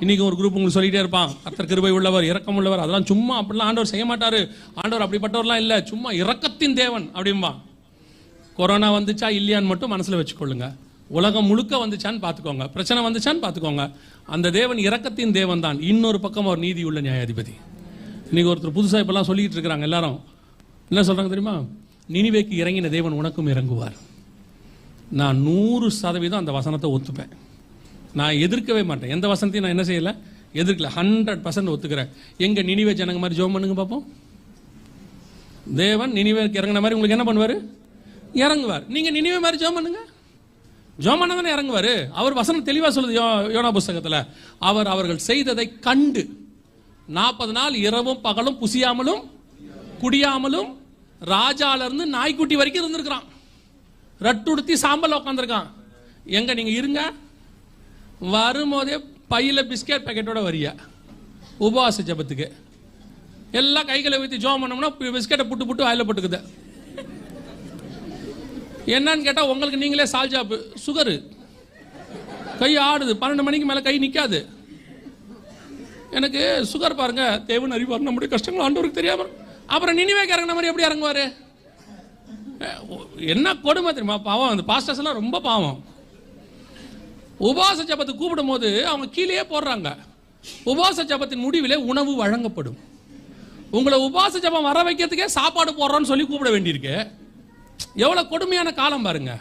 இன்னைக்கு ஒரு குரூப் உங்களுக்கு சொல்லிகிட்டே இருப்பான். கர்த்தர் கிருபை உள்ளவர் இரக்கம் உள்ளவர் அதெல்லாம் சும்மா அப்படிலாம் ஆண்டவர் செய்ய மாட்டார். ஆண்டவர் அப்படிப்பட்டவர்லாம் இல்லை சும்மா இரக்கத்தின் தேவன் அப்படிம்பான் கொரோனா வந்துச்சா இல்லையான்னு மட்டும் மனசில் வச்சுக்கொள்ளுங்க. உலகம் முழுக்க வந்துச்சான்னு பார்த்துக்கோங்க. பிரச்சனை வந்துச்சான்னு பார்த்துக்கோங்க. அந்த தேவன் இரக்கத்தின் தேவன் தான் இன்னொரு பக்கம் அவர் நீதி உள்ள நியாயாதிபதி. இன்னைக்கு ஒருத்தர் புதுசாக இப்போல்லாம் சொல்லிட்டு இருக்கிறாங்க எல்லாரும். என்ன சொல்கிறாங்க தெரியுமா? நினிவேக்கு இறங்கின தேவன் உனக்கும் இறங்குவார். நான் நூறு சதவீதம் அந்த வசனத்தை ஒத்துப்பேன். நான் எதிர்க்கவே மாட்டேன். எந்த வசனத்தையும் நான் என்ன செய்யலை? எதிர்க்கல. ஹண்ட்ரட் பர்சன்ட் ஒத்துக்கிறேன். எங்கள் நினிவே ஜனங்க மாதிரி ஜோம் பண்ணுங்க பார்ப்போம் தேவன் நினிவேக்கு இறங்கின மாதிரி உங்களுக்கு என்ன பண்ணுவார்? இறங்குவார். நீங்கள் நினிவே மாதிரி ஜோம் பண்ணுங்க. ஜோம் பண்ண தானே இறங்குவார். அவர் வசனம் தெளிவாக சொல்லுது யோ- யோனா புஸ்தகத்தில். அவர் அவர்கள் செய்ததை கண்டு நாற்பது நாள் இரவும் பகலும் புசியாமலும் குடியாமலும் ராஜாலேருந்து நாய்க்குட்டி வரைக்கும் இருந்திருக்கிறான். ரட்டுடுத்தி சாம்பல் உட்காந்துருக்கான் எங்க நீங்க இருங்க. வரும்போதே பையில் பிஸ்கெட் பேக்கெட்டோட வரியா? உபவாச ஜபத்துக்கு. எல்லாம் கைகளை வைத்து ஜோம் பண்ணோம்னா பிஸ்கெட்டை புட்டு புட்டு வாயில போட்டுக்குது. என்னன்னு கேட்டால் உங்களுக்கு நீங்களே சால்ஜாப்பு சுகரு. கை ஆடுது. பன்னெண்டு மணிக்கு மேலே கை நிற்காது எனக்கு சுகர் பாருங்க தேவன் அறிவார். நம்முடைய கஷ்டங்கள் ஆண்டவருக்கு தெரியாம அப்புறம் நினைவேக்கு இறங்கின மாதிரி எப்படி இறங்குவாரு? என்ன கொடுமை தெரியுமா? பாவம். அந்த பாஸ்டர்ஸ் எல்லாம் ரொம்ப பாவம். உபவாச ஜபத்தை கூப்பிடும் போது அவங்க கீழேயே போடுறாங்க. உபாச ஜபத்தின் முடிவில் உணவு வழங்கப்படும். உங்களை உபவாச ஜபம் வர வைக்கிறதுக்கே சாப்பாடு போடுறோன்னு சொல்லி கூப்பிட வேண்டியிருக்கு. எவ்வளோ கொடுமையான காலம் பாருங்க.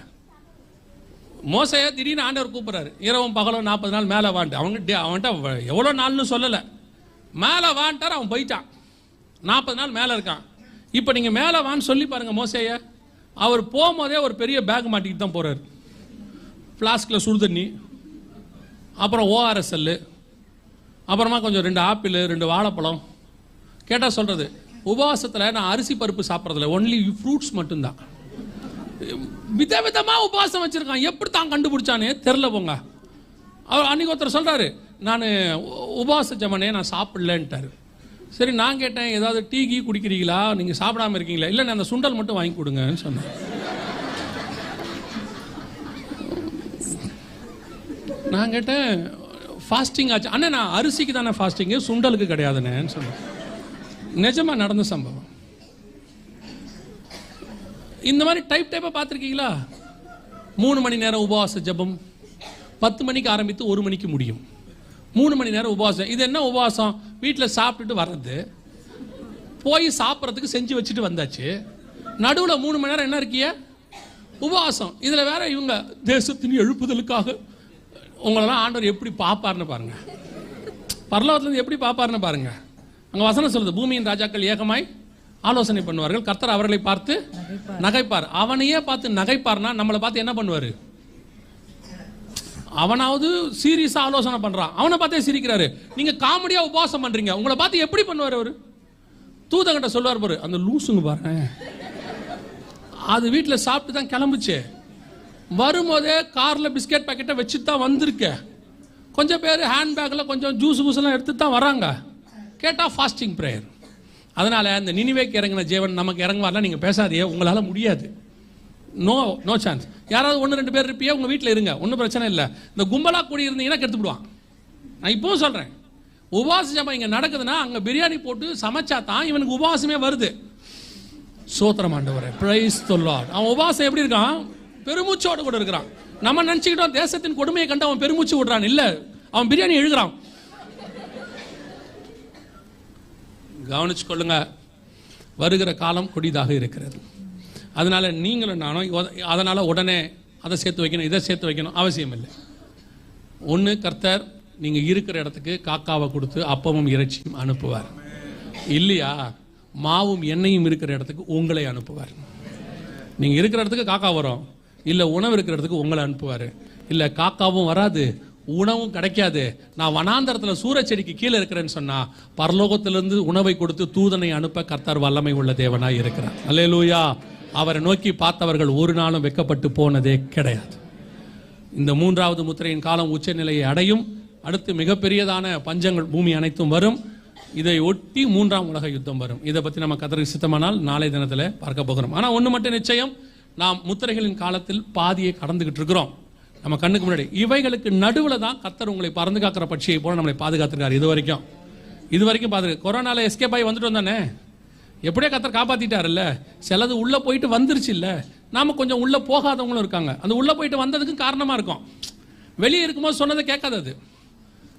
மோசையா திடீர்னு ஆண்டவர் கூப்பிடுறாரு. இரவும் பகலும் நாற்பது நாள் மேலே வான்ட்டு அவங்க டே- அவன்கிட்ட எவ்வளோ நாள்னு சொல்லலை. மேலே வான்ட்டார் அவன் போயிட்டான். நாற்பது நாள் மேலே இருக்கான். இப்போ நீங்கள் மேலே வான்னு சொல்லி பாருங்கள் மோசையை. அவர் போகும்போதே ஒரு பெரிய பேக் மாட்டிக்கிட்டு தான் போகிறார் ஃப்ளாஸ்கில் சுடு தண்ணி அப்புறம் ஓஆர்எஸ்எல் அப்புறமா கொஞ்சம் ரெண்டு ஆப்பிள் ரெண்டு வாழைப்பழம். கேட்டால் சொல்கிறது உபவாசத்தில் நான் அரிசி பருப்பு சாப்பிட்றதில்ல ஒன்லி ஃப்ரூட்ஸ் மட்டும்தான். விதவிதமா உபவாசம் வச்சுருக்கான் எப்படி தான் கண்டுபிடிச்சானே தெரில போங்க. அவர் அன்றைக்கி ஒருத்தர் சொல்கிறாரு நான் உபவாச ஜமனே நான் சாப்பிடலன்ட்டாரு. சரி நான் கேட்டேன் ஏதாவது டீ கீ குடிக்கிறீங்களா? நீங்கள் சாப்பிடாம இருக்கீங்களா? இல்லை நான் அந்த சுண்டல் மட்டும் வாங்கி கொடுங்கன்னு சொன்னேன். நான் கேட்டேன் ஃபாஸ்டிங் ஆச்சு. அண்ணே நான் அரிசிக்கு தானே ஃபாஸ்டிங்கு சுண்டலுக்கு கிடையாதுண்ணேன்னு சொன்னேன். நிஜமா நடந்த சம்பவம். இந்த மாதிரி டைப் டைப்பாக பார்த்துருக்கீங்களா? மூணு மணி நேரம் உபவாச ஜெபம் பத்து மணிக்கு ஆரம்பித்து ஒரு மணிக்கு முடியும். மூணு மணி நேரம் உபவாசம். இது என்ன உபவாசம்? வீட்டில் சாப்பிட்டுட்டு வர்றது. போய் சாப்பிட்றதுக்கு செஞ்சு வச்சுட்டு வந்தாச்சு. நடுவில் மூணு மணி நேரம் என்ன இருக்கிய? உபவாசம். இதில் வேற இவங்க தேசத்தின் எழுப்புதலுக்காக உங்களெல்லாம் ஆண்டவர் எப்படி பார்ப்பார்னு பாருங்க. பரலோகத்துலேருந்து எப்படி பார்ப்பார்னு பாருங்க. அங்கே வசனம் சொல்லுது பூமியின் ராஜாக்கள் ஏகமாய் ஆலோசனை பண்ணுவார்கள். கர்த்தர் அவர்களை பார்த்து நகைப்பார். அவனையே பார்த்து நகைப்பார்னா நம்மளை பார்த்து என்ன பண்ணுவார்? அவனாவது சீரியஸாக ஆலோசனை பண்ணுறான் அவனை பார்த்தே சிரிக்கிறாரு. நீங்கள் காமெடியாக உபவாசம் பண்ணுறீங்க உங்களை பார்த்து எப்படி பண்ணுவார் அவர்? தூதங்கிட்ட சொல்லுவார் பாரு அந்த லூசுங்க பாருங்க. அது வீட்டில் சாப்பிட்டு தான் கிளம்புச்சே. வரும்போதே காரில் பிஸ்கெட் பாக்கெட்டை வச்சு தான் வந்திருக்க. கொஞ்சம் பேர் ஹேண்ட்பேக்கில் கொஞ்சம் ஜூஸ் பூஸ்லாம் எடுத்து தான் வராங்க. கேட்டால் ஃபாஸ்டிங் ப்ரேயர் அதனால் இந்த நினைவேக்கு இறங்கின ஜீவன் நமக்கு இறங்குவார்லாம் நீங்கள் பேசாதே உங்களால் முடியாது. நோ நோ சான்ஸ் யாராவது ஒன்று ரெண்டு பேர் இருப்பியே உங்கள் வீட்டில் இருங்க. ஒன்றும் பிரச்சனை இல்லை. இந்த கும்பலாக கூடி இருந்தீங்கன்னா கெடுத்துவிடுவான் நான் இப்பவும் சொல்கிறேன் உபவாச ஜபம் இங்கே நடக்குதுன்னா அங்கே பிரியாணி போட்டு சமைச்சா தான் இவனுக்கு உபவாசமே வருது. சோத்திரம் ஆண்டவரே பிரைஸ் தொல்லாட் அவன் உபவாசம் எப்படி இருக்கான்? பெருமூச்சோட கூட இருக்கிறான். நம்ம நினச்சிக்கிட்டோம் தேசத்தின் கொடுமையை கண்டு அவன் பெருமூச்சு விடுறான். இல்லை அவன் பிரியாணி எழுகிறான் கவனிச்சு கொள்ளுங்க வருகிற காலம் கொடிதாக இருக்கிறது. அதனால நீங்களும் நானும் அதனால் உடனே அதை சேர்த்து வைக்கணும் இதை சேர்த்து வைக்கணும் அவசியம் இல்லை. ஒன்று கர்த்தர் நீங்கள் இருக்கிற இடத்துக்கு காக்காவை கொடுத்து அப்பமும் இறைச்சியும் அனுப்புவார். இல்லையா? மாவும் எண்ணெயும் இருக்கிற இடத்துக்கு உங்களை அனுப்புவார். நீங்கள் இருக்கிற இடத்துக்கு காக்கா வரும். இல்லை உணவு இருக்கிற இடத்துக்கு உங்களை அனுப்புவார். இல்லை காக்காவும் வராது உணவும் கிடைக்காது. நான் வனாந்தரத்தில் சூரச்செடிக்கு கீழே இருக்கிறேன்னு சொன்னால் பரலோகத்திலிருந்து உணவை கொடுத்து தூதனை அனுப்ப கர்த்தர் வல்லமை உள்ள தேவனாக இருக்கிறார். அல்லேலூயா. அவரை நோக்கி பார்த்தவர்கள் ஒரு நாளும் வெக்கப்பட்டு போனதே கிடையாது. இந்த மூன்றாவது முத்திரையின் காலம் உச்சநிலையை அடையும். அடுத்து மிகப்பெரியதான பஞ்சங்கள் பூமி அனைத்தும் வரும். இதை ஒட்டி மூன்றாம் உலக யுத்தம் வரும். இதை பற்றி நம்ம கதறி சித்தமானால் நாளை தினத்தில் பார்க்க போகிறோம். ஆனால் ஒன்று மட்டும் நிச்சயம் நாம் முத்திரைகளின் காலத்தில் பாதியை கடந்துகிட்டு இருக்கிறோம். நம்ம கண்ணுக்கு முன்னாடி. இவைகளுக்கு நடுவில் தான் கத்தர் உங்களை பறந்து காக்கிற பட்சியை போல நம்மளை பாதுகாத்துருக்காரு இது வரைக்கும் இது வரைக்கும் பாதுகா கொரோனால எஸ்கேப் ஆகி வந்துட்டு வந்தானே எப்படியோ கத்தர் காப்பாத்திட்டாருல்ல. சிலது உள்ள போயிட்டு வந்துருச்சு இல்ல நாம கொஞ்சம் உள்ள போகாதவங்களும் இருக்காங்க. அந்த உள்ள போயிட்டு வந்ததுக்கு காரணமா இருக்கும். வெளியே இருக்கும்போது சொன்னதை கேட்காது அது.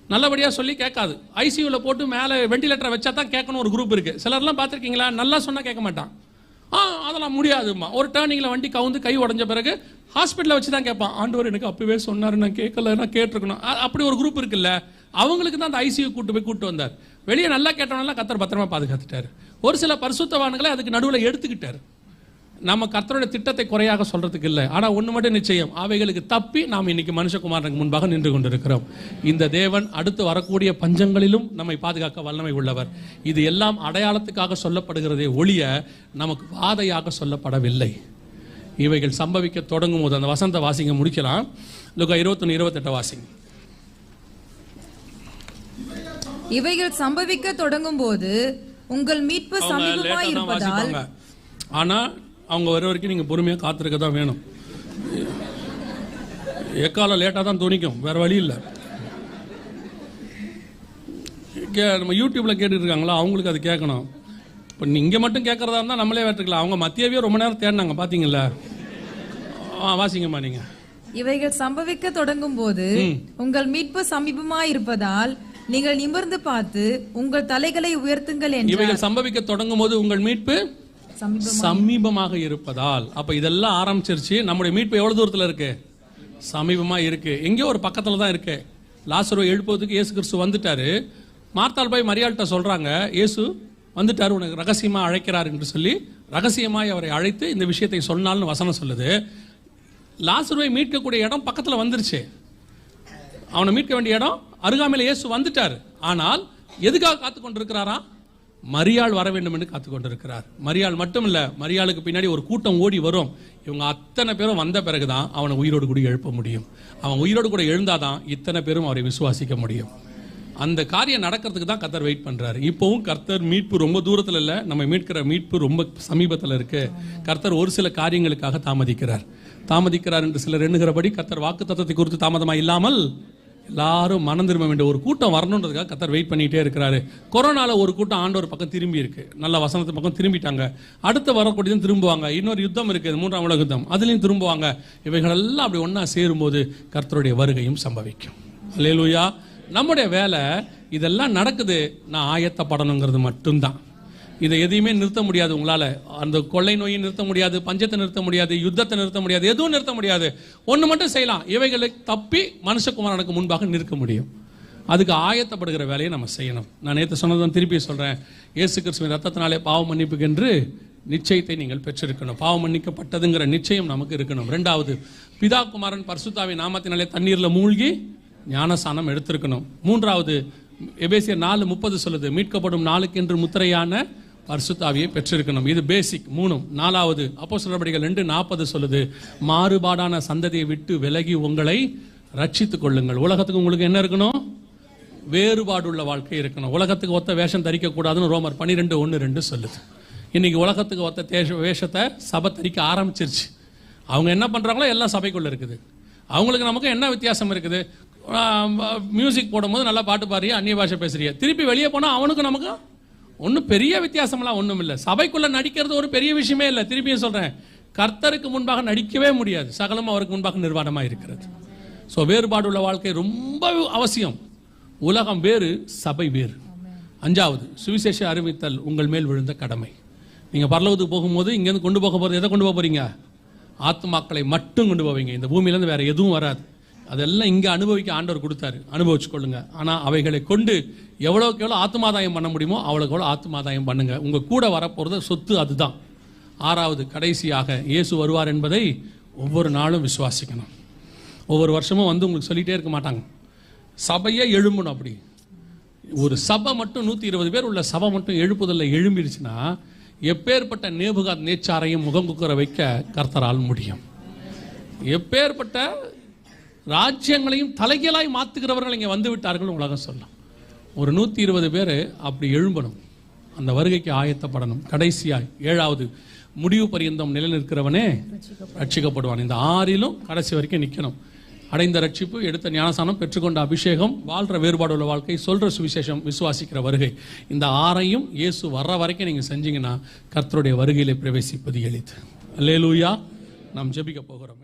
நல்லபடியா சொல்லி கேட்காது. ஐசியூல போட்டு மேலே வெண்டிலேட்டரை வச்சா தான் கேட்கணும் ஒரு குரூப் இருக்கு. சிலர்லாம் பார்த்துருக்கீங்களா? நல்லா சொன்னா கேட்க மாட்டான். ஆ அதெல்லாம் முடியாதும்மா. ஒரு டேர்னிங்கில் வண்டி கவுந்து கை உடஞ்ச பிறகு ஹாஸ்பிட்டலில் வச்சு தான் கேட்பான். ஆண்டவர் எனக்கு அப்பவே சொன்னார் நான் கேட்கல நான் கேட்டிருக்கணும். அப்படி ஒரு குரூப் இருக்குல்ல அவங்களுக்கு தான் அந்த ஐசியூ கூட்டு போய் கூட்டு வந்தார். வெளியே நல்லா கேட்டவனெல்லாம் கத்தர் பத்திரமா பாதுகாத்துட்டாரு. ஒரு சில பரிசுத்தவான்களை அதுக்கு நடுவில் எடுத்துக்கிட்டார். நம்ம கர்த்தருடைய திட்டத்தை குறையாக சொல்றதுக்கு இல்லை. ஆனா ஒண்ணு மட்டும் நிச்சயம். அவைகளுக்கு தப்பி நாம் இன்னைக்கு மனுஷகுமாரனுக்கு முன்பாக நின்று கொண்டிருக்கிறோம். இந்த தேவன் அடுத்து வரக்கூடிய பஞ்சங்களிலும் நம்மை பாதுகாக்க வல்லமை உள்ளவர். இது எல்லாம் அடையாளத்துக்காக சொல்லப்படுகிறதே ஒழிய நமக்கு வாதையாக சொல்லப்படவில்லை. இவைகள் சம்பவிக்க தொடங்கும் போது அந்த வசந்த வாசிங்க முடிக்கலாம். லுகா இருபத்தொன்னு இருபத்தெட்டு வாசிங்க. இவைகள் சம்பவிக்க தொடங்கும் போது உங்கள் மீட்பு சமீபமாய் இருப்பதால் வாசிப்பாங்க. ஆனா அவங்க வர வரைக்கும் நீங்க பொறுமையா காத்திருக்க தான் வேணும். எக்காலம் லேட்டாக தான் துணிக்கும். வேற வழி இல்லை. நம்ம யூடியூப்ல கேட்டுட்டு இருக்காங்களா அவங்களுக்கு அது கேட்கணும் இப்போ நீங்க மட்டும் கேட்கறதா இருந்தால் நம்மளே வேற்றுக்கலாம் அவங்க மத்தியவே ரொம்ப நேரம் தேடினாங்க பார்த்தீங்களா வாசிங்கம்மா நீங்க. இவைகள் சம்பவிக்க தொடங்கும் போது உங்கள் மீட்பு சமீபமாய் இருப்பதால் நீங்கள் நிமிர்ந்து பார்த்து உங்கள் தலைகளை உயர்த்துங்கள் என்று இவைகள் சம்பவிக்க தொடங்கும் போது உங்கள் மீட்பு சமீபம் சமீபமாக இருப்பதால் அப்ப இதெல்லாம் ஆரம்பிச்சிருச்சு. நம்முடைய மீட்பு எவ்வளவு தூரத்துல இருக்கு? சமீபமா இருக்கு. எங்கேயோ ஒரு பக்கத்துல தான் இருக்கு. லாசருவை எழுப்புவதுக்கு இயேசு கிறிஸ்து வந்துட்டாரு. மார்த்தாள் போய் மரியாள்கிட்ட சொல்றாங்க இயேசு வந்துட்டாரு உனக்கு ரகசியமா அழைக்கிறார் என்று சொல்லி ரகசியமாய் அவரை அழைத்து இந்த விஷயத்தை சொன்னால்னு வசனம் சொல்லுது. லாசருவை மீட்கக்கூடிய இடம் பக்கத்துல வந்துருச்சு. அவனை மீட்க வேண்டிய இடம் அருகாமையில் இயேசு வந்துட்டார். ஆனால் எதுக்காக காத்து கொண்டிருக்கிறாரா மரியாள் வர வேண்டும் என்று காத்து கொண்டிருக்கிறார் மரியாள் மட்டும் மரியாளுக்கு பின்னாடி ஒரு கூட்டம் ஓடி வரும். இவங்க அத்தனை பேரும் வந்த பிறகுதான் அவனை உயிரோடு கூட எழுப்ப முடியும். அவன் உயிரோடு கூட எழுந்தாதான் இத்தனை பேரும் அவரை விசுவாசிக்க முடியும். அந்த காரியம் நடக்கிறதுக்கு தான் கர்த்தர் வெயிட் பண்றாரு. இப்போவும் கர்த்தர் மீட்பு ரொம்ப தூரத்தில் இல்லை நம்ம மீட்கிற மீட்பு ரொம்ப சமீபத்தில் இருக்கு. கர்த்தர் ஒரு சில காரியங்களுக்காக தாமதிக்கிறார். தாமதிக்கிறார் என்று சிலர் எண்ணுகிறபடி கர்த்தர் வாக்கு தத்துவத்தை குறித்து தாமதமா இல்லாமல் எல்லாரும் மனம் திரும்ப வேண்டிய ஒரு கூட்டம் வரணுன்றதுக்காக கர்த்தர் வெயிட் பண்ணிகிட்டே இருக்கிறாரு. கொரோனாவில் ஒரு கூட்டம் ஆண்டவர் பக்கம் திரும்பி இருக்கு. நல்ல வசனத்து பக்கம் திரும்பிட்டாங்க. அடுத்து வரக்கூடியதும் திரும்புவாங்க. இன்னொரு யுத்தம் இருக்குது மூன்றாம் உலக யுத்தம். அதுலேயும் திரும்புவாங்க. இவைகள் எல்லாம் அப்படி ஒன்றா சேரும்போது கர்த்தருடைய வருகையும் சம்பவிக்கும். அல்லேலூயா நம்முடைய வேலை இதெல்லாம் நடக்குது. நான் ஆயத்தப்படணுங்கிறது மட்டும்தான். இதை எதையுமே நிறுத்த முடியாது உங்களால். அந்த கொள்ளை நோயை நிறுத்த முடியாது பஞ்சத்தை நிறுத்த முடியாது யுத்தத்தை நிறுத்த முடியாது எதுவும் நிறுத்த முடியாது. ஒன்று மட்டும் செய்யலாம். இவைகளை தப்பி மனுஷகுமாரனுக்கு முன்பாக நிற்க முடியும். அதுக்கு ஆயத்தப்படுகிற வேலையை நம்ம செய்யணும். நான் நேற்று சொன்னதான் திருப்பி சொல்கிறேன் இயேசு கிறிஸ்துவின் ரத்தத்தினாலே பாவ மன்னிப்புக்கென்று நிச்சயத்தை நீங்கள் பெற்றிருக்கணும். பாவம் மன்னிக்கப்பட்டதுங்கிற நிச்சயம் நமக்கு இருக்கணும். ரெண்டாவது பிதா குமாரன் பரிசுத்தாவின் நாமத்தினாலே தண்ணீரில் மூழ்கி ஞானசானம் எடுத்திருக்கணும். மூன்றாவது எபேசியர் நாலு முப்பது சொல்லுது மீட்கப்படும் நாளுக்கென்று முத்திரையான பரிசுத்தாவியை பெற்றிருக்கணும். இது பேசிக் மூணும். நாலாவது அப்போ சொல்லபடிகள் ரெண்டு நாற்பது சொல்லுது. மாறுபாடான சந்ததியை விட்டு விலகி உங்களை ரட்சித்துக் கொள்ளுங்கள். உலகத்துக்கு உங்களுக்கு என்ன இருக்கணும்? வேறுபாடுள்ள வாழ்க்கை இருக்கணும். உலகத்துக்கு ஒத்த வேஷம் தரிக்க கூடாதுன்னு ரோமர் பன்னிரெண்டு ஒன்று ரெண்டு சொல்லுது. இன்னைக்கு உலகத்துக்கு ஒத்த தேஷ வேஷத்தை சபை தரிக்க ஆரம்பிச்சிருச்சு. அவங்க என்ன பண்ணுறாங்களோ எல்லாம் சபைக்குள்ளே இருக்குது. அவங்களுக்கு நமக்கு என்ன வித்தியாசம் இருக்குது? மியூசிக் போடும்போது நல்லா பாட்டு பாடுறியா? அந்நிய பாஷை பேசுறியா? திருப்பி வெளியே போனால் அவனுக்கு நமக்கு ஒன்றும் பெரிய வித்தியாசம்லாம் ஒன்றும் இல்லை. சபைக்குள்ளே நடிக்கிறது ஒரு பெரிய விஷயமே இல்லை. திருப்பியும் சொல்கிறேன் கர்த்தருக்கு முன்பாக நடிக்கவே முடியாது. சகலம் அவருக்கு முன்பாக நிர்வாணமாக இருக்கிறது. ஸோ வேறுபாடு உள்ள வாழ்க்கை ரொம்ப அவசியம். உலகம் வேறு சபை வேறு. அஞ்சாவது சுவிசேஷ அறிவித்தல் உங்கள் மேல் விழுந்த கடமை. நீங்கள் பரலவத்துக்கு போகும்போது இங்கேருந்து கொண்டு போக போகிறது எதை கொண்டு போக போகிறீங்க ஆத்மாக்களை மட்டும் கொண்டு போவீங்க. இந்த பூமியிலேருந்து வேறு எதுவும் வராது. அதெல்லாம் இங்கே அனுபவிக்க ஆண்டவர் கொடுத்தாரு. அனுபவிச்சு கொள்ளுங்க ஆனால் அவைகளை கொண்டு எவ்வளோக்கு எவ்வளோ ஆத்மாதாயம் பண்ண முடியுமோ அவ்வளோக்கு எவ்வளோ ஆத்மாதாயம் பண்ணுங்க. உங்கள் கூட வரப்போகிறது சொத்து அதுதான். ஆறாவது கடைசியாக இயேசு வருவார் என்பதை ஒவ்வொரு நாளும் விசுவாசிக்கணும். ஒவ்வொரு வருஷமும் வந்து உங்களுக்கு சொல்லிகிட்டே இருக்க மாட்டாங்க. சபையே எழும்பணும் அப்படி. ஒரு சபை மட்டும் நூற்றி இருபது பேர் உள்ள சபை மட்டும் எழுப்புதலில் எழும்பிடுச்சுன்னா எப்பேற்பட்ட நேபுகாத் நேச்சாரையும் முகம் குக்கர வைக்க கர்த்தரால் முடியும். எப்பேற்பட்ட ராஜ்யங்களையும் தலைகீழாய் மாற்றுகிறவர்கள் இங்கே வந்து விட்டார்கள் உலகம் சொல்லும் ஒரு நூற்றி இருபது பேர் அப்படி எழும்பணும். அந்த வருகைக்கு ஆயத்தப்படணும். கடைசியாய் ஏழாவது முடிவு பரியந்தம் நிலை நிற்கிறவனே ரட்சிக்கப்படுவான். இந்த ஆறிலும் கடைசி வரைக்கும் நிற்கணும் அடைந்த ரட்சிப்பு எடுத்த ஞானசானம் பெற்றுக்கொண்ட அபிஷேகம் வாழ்கிற வேறுபாடு உள்ள வாழ்க்கை சொல்கிற சுவிசேஷம் விசுவாசிக்கிற வருகை. இந்த ஆறையும் இயேசு வர்ற வரைக்கும் நீங்கள் செஞ்சீங்கன்னா கர்த்தருடைய வருகையிலே பிரவேசிப்பது எளிது. லேலூயா நாம் ஜெபிக்க போகிறோம்.